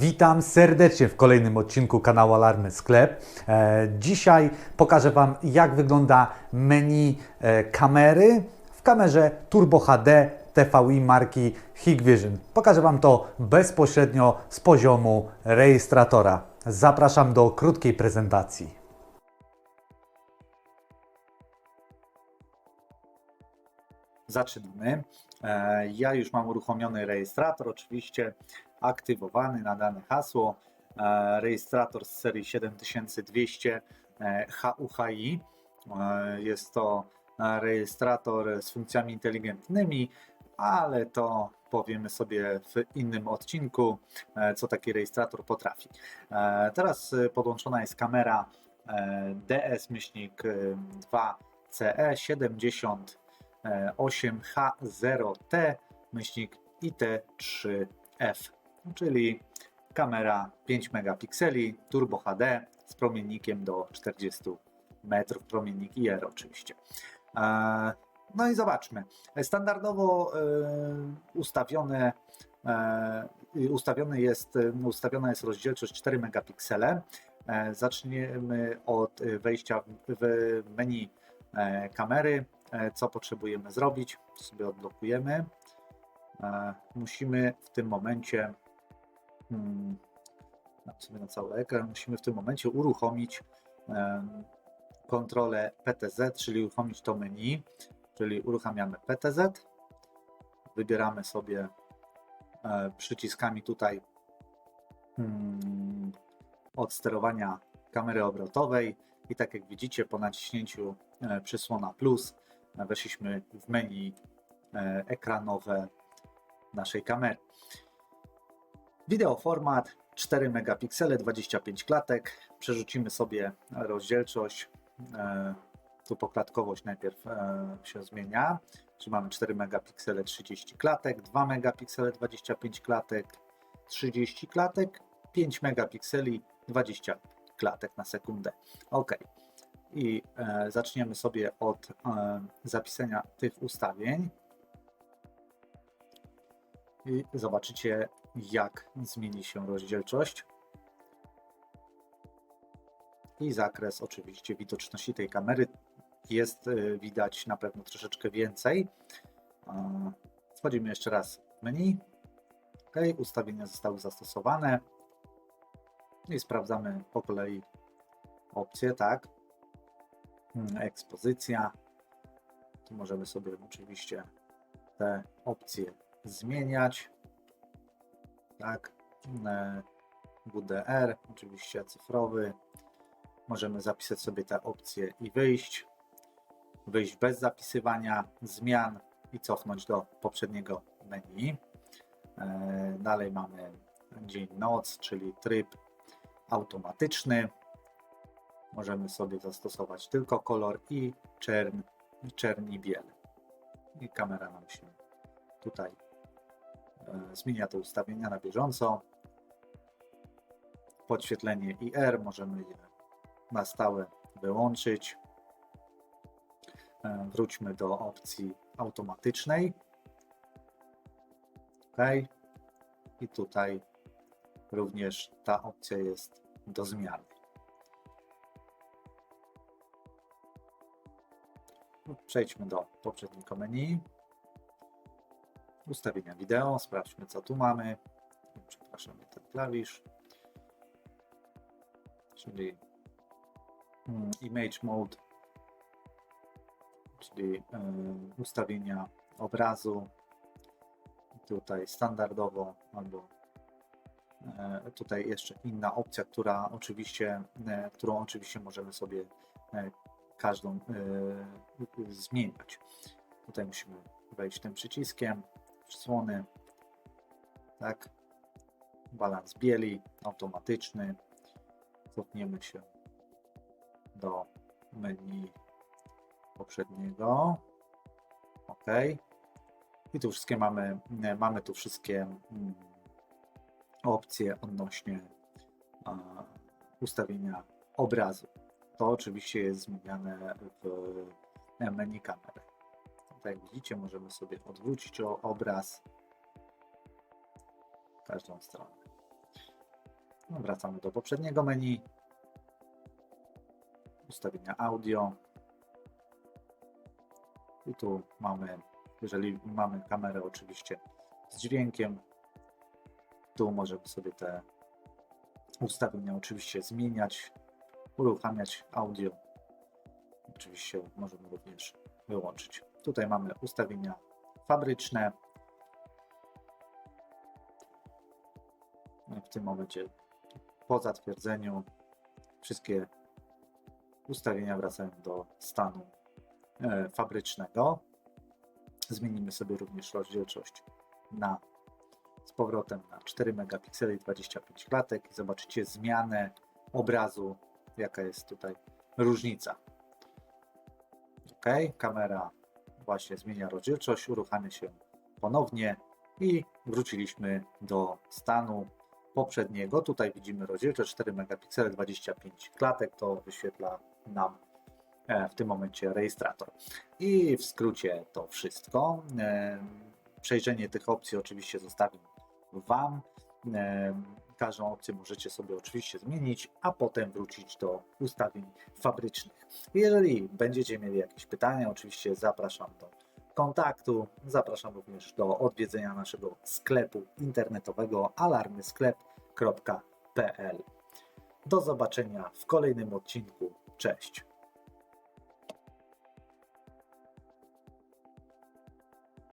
Witam serdecznie w kolejnym odcinku kanału Alarmy Sklep. E, dzisiaj pokażę Wam, jak wygląda menu e, kamery w kamerze Turbo HD TVI marki Hikvision. Pokażę Wam to bezpośrednio z poziomu rejestratora. Zapraszam do krótkiej prezentacji. Zaczynamy. E, Ja już mam uruchomiony rejestrator, oczywiście aktywowany, nadane hasło, e, rejestrator z serii 7200 e, HUHI. E, jest to rejestrator z funkcjami inteligentnymi, ale to powiemy sobie w innym odcinku, co taki rejestrator potrafi. Teraz podłączona jest kamera DS-2CE78H0T-IT3F czyli kamera 5 megapikseli Turbo HD z promiennikiem do 40 metrów, promiennik IR oczywiście. E, No i zobaczmy. Standardowo e, ustawione, e, ustawione jest, ustawiona jest rozdzielczość 4 megapiksele. Zaczniemy od wejścia w menu kamery co potrzebujemy zrobić. Sobie odblokujemy. Musimy w tym momencie sobie na cały ekran, musimy w tym momencie uruchomić kontrolę PTZ, czyli uruchomić to menu, czyli uruchamiamy PTZ, wybieramy sobie e, przyciskami tutaj hmm, od sterowania kamery obrotowej i tak jak widzicie po naciśnięciu e, przysłona plus weszliśmy w menu e, ekranowe naszej kamery. Wideo format 4 megapiksele, 25 klatek. Przerzucimy sobie rozdzielczość. E, Tu poklatkowość najpierw e, się zmienia. Czyli mamy 4 megapiksele, 30 klatek, 2 megapiksele, 25 klatek, 30 klatek, 5 megapikseli, 20 klatek na sekundę. OK. I e, zaczniemy sobie od zapisania tych ustawień. I zobaczycie, jak zmieni się rozdzielczość. I zakres oczywiście widoczności tej kamery jest y, widać na pewno troszeczkę więcej. Wchodzimy jeszcze raz w menu. OK, ustawienia zostały zastosowane. I sprawdzamy po kolei opcje, tak. Mm, Ekspozycja. Tu możemy sobie oczywiście te opcje zmieniać. Tak. WDR, oczywiście cyfrowy. Możemy zapisać sobie te opcje i wyjść. Wyjść bez zapisywania zmian i cofnąć do poprzedniego menu. E, Dalej mamy dzień, noc, czyli tryb automatyczny. Możemy sobie zastosować tylko kolor i czern, czern i biel. I kamera nam się tutaj zmienia te ustawienia na bieżąco. Podświetlenie IR możemy je na stałe wyłączyć. E, Wróćmy do opcji automatycznej. OK. I tutaj również ta opcja jest do zmiany. Przejdźmy do poprzedniego menu. Ustawienia wideo. Sprawdźmy, co tu mamy. Przepraszam, ten klawisz. Czyli mm, Image Mode, czyli y, ustawienia obrazu. Tutaj standardowo albo e, tutaj jeszcze inna opcja, która oczywiście, e, którą oczywiście możemy sobie e, każdą e, zmieniać. Tutaj musimy wejść tym przyciskiem, przysłony, tak, balans bieli, automatyczny, cofniemy się do menu poprzedniego, OK, i tu wszystkie mamy, mamy tu wszystkie mm, opcje odnośnie ustawienia obrazu. To oczywiście jest zmieniane w menu kamery. Tak jak widzicie, możemy sobie odwrócić obraz w każdą stronę. No, wracamy do poprzedniego menu. Ustawienia audio. I tu mamy, jeżeli mamy kamerę oczywiście z dźwiękiem, tu możemy sobie te ustawienia oczywiście zmieniać, uruchamiać audio. Oczywiście możemy również wyłączyć. Tutaj mamy ustawienia fabryczne. No W tym momencie po zatwierdzeniu wszystkie ustawienia wracają do stanu e, fabrycznego. Zmienimy sobie również rozdzielczość na z powrotem na 4 megapikseli 25 klatek i zobaczycie zmianę obrazu, jaka jest tutaj różnica. OK, kamera właśnie zmienia rozdzielczość, uruchamia się ponownie i wróciliśmy do stanu poprzedniego. Tutaj widzimy rozdzielczość 4 megapiksele 25 klatek, to wyświetla nam e, w tym momencie rejestrator. I w skrócie to wszystko. E, Przejrzenie tych opcji oczywiście zostawiam Wam. Każdą opcję możecie sobie oczywiście zmienić, a potem wrócić do ustawień fabrycznych. Jeżeli będziecie mieli jakieś pytania, oczywiście zapraszam do kontaktu. Zapraszam również do odwiedzenia naszego sklepu internetowego alarmysklep.pl. Do zobaczenia w kolejnym odcinku. Cześć.